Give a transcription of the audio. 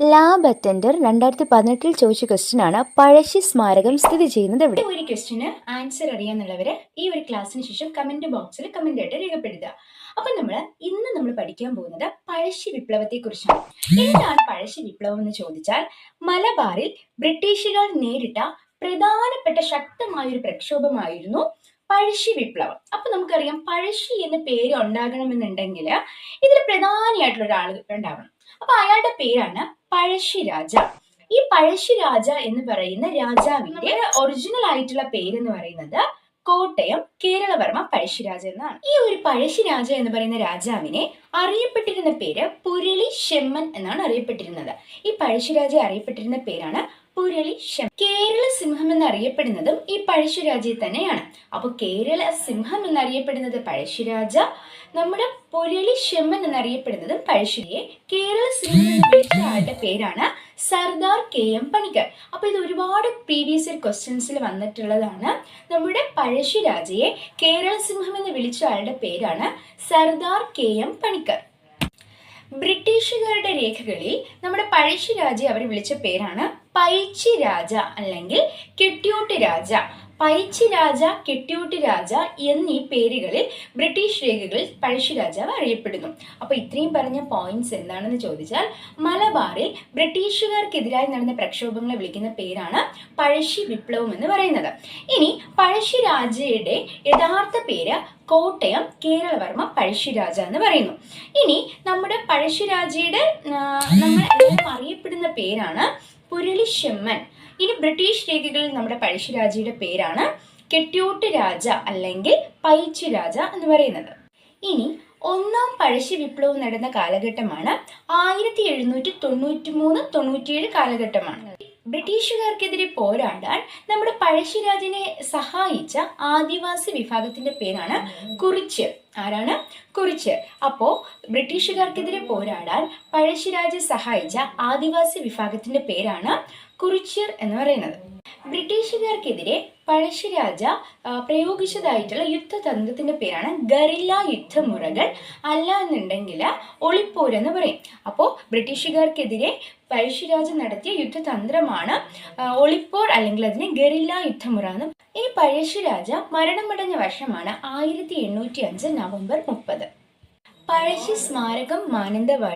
Lab attender രണ്ടായിരത്തി പതിനെട്ടിൽ ചോദിച്ച ക്വസ്റ്റ്യൻ ആണ് പഴശ്ശി സ്മാരകം സ്ഥിതി ചെയ്യുന്നത് എവിടെ? ഒരു ക്വസ്റ്റിന് ആൻസർ അറിയാന്നുള്ളവര് ഈ ഒരു ക്ലാസ്സിന് ശേഷം കമന്റ് ബോക്സിൽ കമന്റ് ആയിട്ട് രേഖപ്പെടുത്തുക. അപ്പൊ നമ്മൾ ഇന്ന് നമ്മൾ പഠിക്കാൻ പോകുന്നത് പഴശ്ശി വിപ്ലവത്തെ കുറിച്ചാണ്. എന്താണ് പഴശ്ശി വിപ്ലവം എന്ന് ചോദിച്ചാൽ മലബാറിൽ ബ്രിട്ടീഷുകാർ നേരിട്ട പ്രധാനപ്പെട്ട ശക്തമായ ഒരു പ്രക്ഷോഭമായിരുന്നു പഴശ്ശി വിപ്ലവം. അപ്പൊ നമുക്കറിയാം പഴശ്ശി എന്ന പേര് ഉണ്ടാകണമെന്നുണ്ടെങ്കിൽ ഇതിൽ പ്രധാനിയായിട്ടുള്ള ഒരാൾ ഉണ്ടാവണം. അപ്പൊ അയാളുടെ പേരാണ് പഴശ്ശി രാജ. ഈ പഴശ്ശി രാജ എന്ന് പറയുന്ന രാജാവിന്റെ ഒറിജിനൽ ആയിട്ടുള്ള പേര് എന്ന് പറയുന്നത് കോട്ടയം കേരളവർമ്മ പഴശ്ശിരാജ എന്നാണ്. ഈ ഒരു പഴശ്ശിരാജ എന്ന് പറയുന്ന രാജാവിനെ അറിയപ്പെട്ടിരുന്ന പേര് പുരളി ഷെമ്മൻ എന്നാണ് അറിയപ്പെട്ടിരുന്നത്. ഈ പഴശ്ശിരാജ അറിയപ്പെട്ടിരുന്ന പേരാണ് പുരളി ശം. കേരള സിംഹം എന്നറിയപ്പെടുന്നതും ഈ പഴശ്ശിരാജയെ തന്നെയാണ്. അപ്പോൾ കേരള സിംഹം എന്നറിയപ്പെടുന്നത് പഴശ്ശിരാജ നമ്മുടെ പുരളി ഷെമ്മൻ എന്നറിയപ്പെടുന്നതും പഴശ്ശിരിയെ. കേരള സിംഹം എന്ന് പേരാണ് സർദാർ കെ എം പണിക്കർ. അപ്പൊ ഇത് ഒരുപാട് പ്രീവിയസ് ഇയർ ക്വസ്റ്റ്യൻസിൽ വന്നിട്ടുള്ളതാണ്. നമ്മുടെ പഴശ്ശിരാജയെ കേരള സിംഹം എന്ന് വിളിച്ച ആളുടെ പേരാണ് സർദാർ കെ എം പണിക്കർ. ബ്രിട്ടീഷുകാരുടെ രേഖകളിൽ നമ്മുടെ പഴശ്ശിരാജയെ അവർ വിളിച്ച പേരാണ് പൈച്ചി രാജ അല്ലെങ്കിൽ കെട്ടിയോട്ട് രാജ. പൈച്ചി രാജ കെട്ടിയോട്ട് രാജ എന്നീ പേരുകളിൽ ബ്രിട്ടീഷ് രേഖകളിൽ പഴശ്ശിരാജാവ് അറിയപ്പെടുന്നു. അപ്പൊ ഇത്രയും പറഞ്ഞ പോയിന്റ്സ് എന്താണെന്ന് ചോദിച്ചാൽ മലബാറിൽ ബ്രിട്ടീഷുകാർക്കെതിരായി നടന്ന പ്രക്ഷോഭങ്ങളെ വിളിക്കുന്ന പേരാണ് പഴശ്ശി വിപ്ലവം എന്ന് പറയുന്നത്. ഇനി പഴശ്ശിരാജയുടെ യഥാർത്ഥ പേര് കോട്ടയം കേരളവർമ്മ പഴശ്ശിരാജ എന്ന് പറയുന്നു. ഇനി നമ്മുടെ പഴശ്ശിരാജയുടെ നമ്മൾ അറിയപ്പെടുന്ന പേരാണ് പുരളിശെമ്മൻ ഇനി ബ്രിട്ടീഷ് രേഖകളിൽ നമ്മുടെ പഴശ്ശിരാജയുടെ പേരാണ് കെട്ടിയോട്ട് രാജ അല്ലെങ്കിൽ പൈച്ചു രാജ എന്ന് പറയുന്നത്. ഇനി ഒന്നാം പഴശ്ശി വിപ്ലവം നടന്ന കാലഘട്ടമാണ് ആയിരത്തി എഴുന്നൂറ്റി തൊണ്ണൂറ്റി മൂന്ന് തൊണ്ണൂറ്റിയേഴ് കാലഘട്ടമാണ്. ബ്രിട്ടീഷുകാർക്കെതിരെ പോരാടാൻ നമ്മുടെ പഴശ്ശിരാജനെ സഹായിച്ച ആദിവാസി വിഭാഗത്തിന്റെ പേരാണ് കുറിച്യർ. ആരാണ്? കുറിച്യർ. അപ്പോ ബ്രിട്ടീഷുകാർക്കെതിരെ പോരാടാൻ പഴശ്ശിരാജ സഹായിച്ച ആദിവാസി വിഭാഗത്തിന്റെ പേരാണ് കുറിച്യർ എന്ന് പറയുന്നത്. ബ്രിട്ടീഷുകാർക്കെതിരെ പഴശ്ശിരാജ പ്രയോഗിച്ചതായിട്ടുള്ള യുദ്ധതന്ത്രത്തിന്റെ പേരാണ് ഗറില്ല യുദ്ധമുറകൾ. അല്ല എന്നുണ്ടെങ്കിൽ ഒളിപ്പോരെന്ന് പറയും. അപ്പോൾ ബ്രിട്ടീഷുകാർക്കെതിരെ പഴശ്ശിരാജ നടത്തിയ യുദ്ധതന്ത്രമാണ് ഒളിപ്പോർ അല്ലെങ്കിൽ അതിനെ ഗറില്ല യുദ്ധമുറ എന്ന് ഈ പഴശ്ശിരാജ മരണമടഞ്ഞ വർഷമാണ് ആയിരത്തി എണ്ണൂറ്റി അഞ്ച് നവംബർ മുപ്പത്. പഴശ്ശി സ്മാരകം മാനന്തവാടി